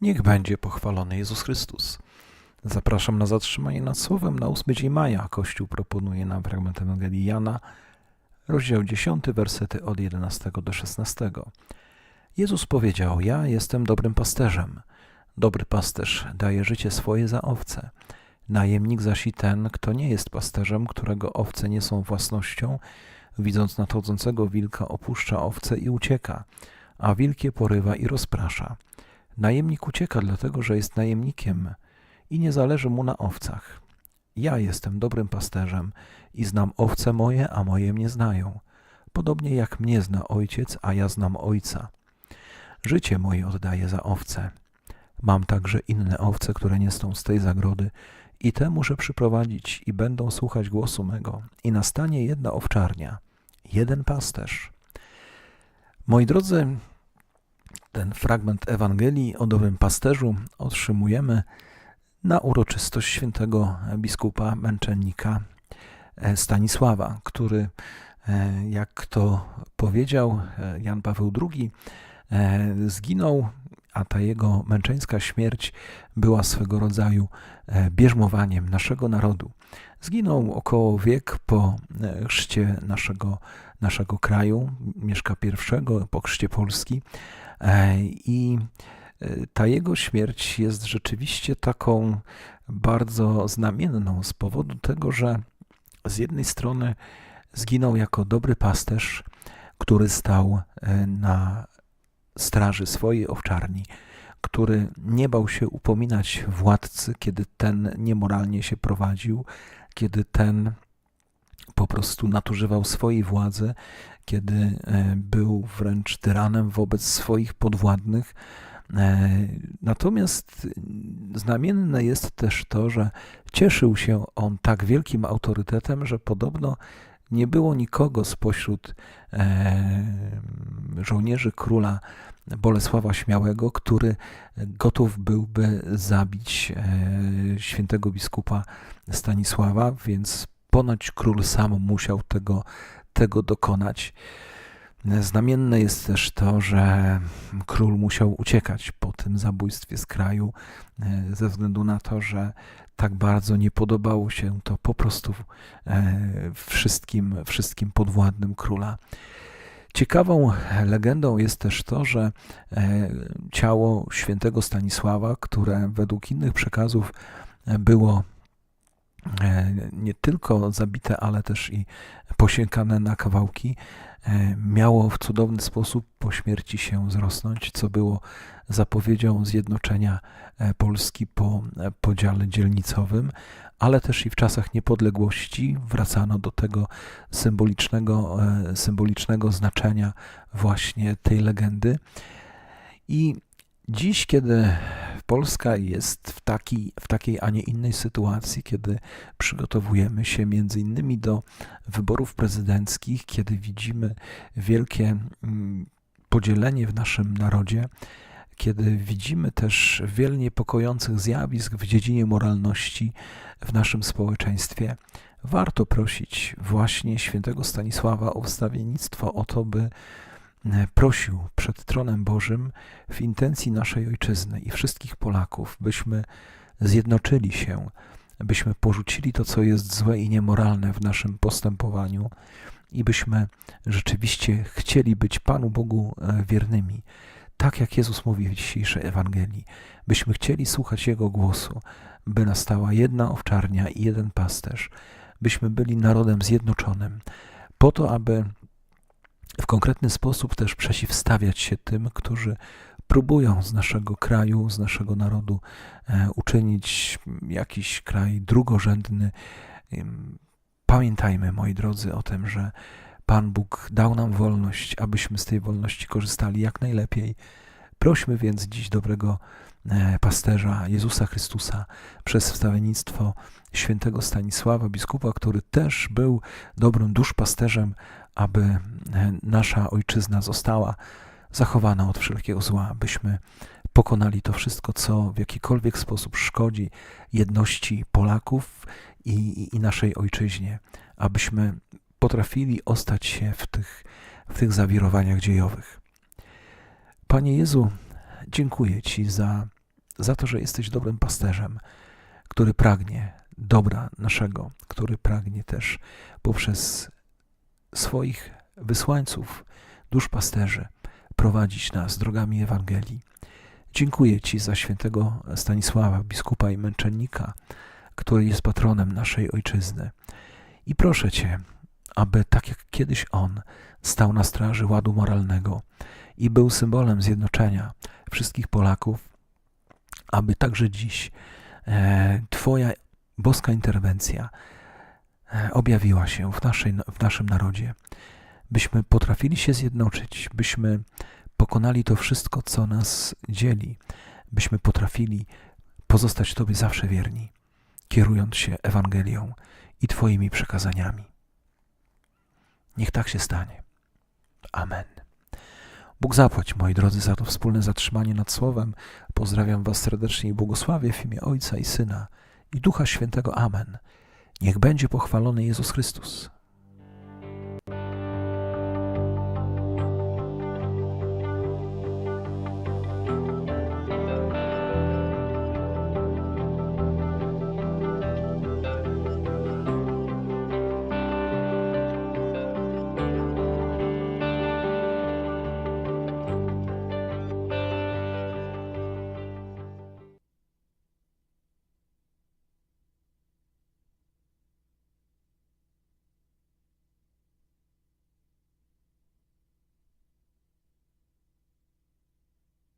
Niech będzie pochwalony Jezus Chrystus. Zapraszam na zatrzymanie nad słowem na ósmy dzień maja. Kościół proponuje nam fragment Ewangelii Jana, rozdział 10, wersety od 11 do 16. Jezus powiedział: Ja jestem dobrym pasterzem. Dobry pasterz daje życie swoje za owce. Najemnik zaś i ten, kto nie jest pasterzem, którego owce nie są własnością, widząc nadchodzącego wilka, opuszcza owce i ucieka, a wilk je porywa i rozprasza. Najemnik ucieka, dlatego że jest najemnikiem i nie zależy mu na owcach. Ja jestem dobrym pasterzem i znam owce moje, a moje mnie znają. Podobnie jak mnie zna ojciec, a ja znam ojca. Życie moje oddaję za owce. Mam także inne owce, które nie są z tej zagrody, i te muszę przyprowadzić, i będą słuchać głosu mego. I nastanie jedna owczarnia, jeden pasterz. Moi drodzy, ten fragment Ewangelii o dobrym pasterzu otrzymujemy na uroczystość świętego biskupa męczennika e, Stanisława, który, e, jak to powiedział e, Jan Paweł II, zginął, a ta jego męczeńska śmierć była swego rodzaju bierzmowaniem naszego narodu. Zginął około wiek po chrzcie naszego, naszego kraju, Mieszka I, po chrzcie Polski i ta jego śmierć jest rzeczywiście taką bardzo znamienną z powodu tego, że z jednej strony zginął jako dobry pasterz, który stał e, na straży swojej owczarni, który nie bał się upominać władcy, kiedy ten niemoralnie się prowadził, kiedy ten po prostu nadużywał swojej władzy, kiedy e, był wręcz tyranem wobec swoich podwładnych, E, natomiast znamienne jest też to, że cieszył się on tak wielkim autorytetem, że podobno nie było nikogo spośród e, żołnierzy króla Bolesława Śmiałego, który gotów byłby zabić e, świętego biskupa Stanisława, więc ponoć król sam musiał tego, tego dokonać. Znamienne jest też to, że król musiał uciekać po tym zabójstwie z kraju e, ze względu na to, że tak bardzo nie podobało się to po prostu e, wszystkim, wszystkim podwładnym króla. Ciekawą legendą jest też to, że e, ciało świętego Stanisława, które według innych przekazów było nie tylko zabite, ale też i posiekane na kawałki, E, miało w cudowny sposób po śmierci się wzrosnąć, co było zapowiedzią zjednoczenia e, Polski po e, podziale dzielnicowym, ale też i w czasach niepodległości wracano do tego symbolicznego, symbolicznego znaczenia właśnie tej legendy. I dziś, kiedy Polska jest w, taki, w takiej, a nie innej sytuacji, kiedy przygotowujemy się między innymi do wyborów prezydenckich, kiedy widzimy wielkie mm, podzielenie w naszym narodzie, kiedy widzimy też wiele niepokojących zjawisk w dziedzinie moralności w naszym społeczeństwie, warto prosić właśnie świętego Stanisława o wstawiennictwo, o to, by prosił przed tronem Bożym w intencji naszej ojczyzny i wszystkich Polaków, byśmy zjednoczyli się, byśmy porzucili to, co jest złe i niemoralne w naszym postępowaniu i byśmy rzeczywiście chcieli być Panu Bogu e, wiernymi, tak jak Jezus mówi w dzisiejszej Ewangelii, byśmy chcieli słuchać Jego głosu, by nastała jedna owczarnia i jeden pasterz, byśmy byli narodem zjednoczonym, po to, aby w konkretny sposób też przeciwstawiać się tym, którzy próbują z naszego kraju, z naszego narodu e, uczynić jakiś kraj drugorzędny. Pamiętajmy, moi drodzy, o tym, że Pan Bóg dał nam wolność, abyśmy z tej wolności korzystali jak najlepiej. Prośmy więc dziś dobrego pasterza Jezusa Chrystusa przez wstawiennictwo świętego Stanisława, biskupa, który też był dobrym duszpasterzem, aby e, nasza ojczyzna została zachowana od wszelkiego zła, byśmy pokonali to wszystko, co w jakikolwiek sposób szkodzi jedności Polaków i, i, i naszej ojczyźnie, abyśmy potrafili ostać się w tych, w tych zawirowaniach dziejowych. Panie Jezu, dziękuję Ci za za to, że jesteś dobrym pasterzem, który pragnie dobra naszego, który pragnie też poprzez swoich wysłańców, duszpasterzy, prowadzić nas drogami Ewangelii. Dziękuję Ci za świętego Stanisława, biskupa i męczennika, który jest patronem naszej ojczyzny. I proszę Cię, aby tak jak kiedyś on stał na straży ładu moralnego i był symbolem zjednoczenia wszystkich Polaków, aby także dziś e, Twoja boska interwencja e, objawiła się w, naszej, w naszym narodzie, byśmy potrafili się zjednoczyć, byśmy pokonali to wszystko, co nas dzieli, byśmy potrafili pozostać Tobie zawsze wierni, kierując się Ewangelią i Twoimi przekazaniami. Niech tak się stanie. Amen. Bóg zapłać, moi drodzy, za to wspólne zatrzymanie nad Słowem. Pozdrawiam Was serdecznie i błogosławię w imię Ojca i Syna i Ducha Świętego. Amen. Niech będzie pochwalony Jezus Chrystus.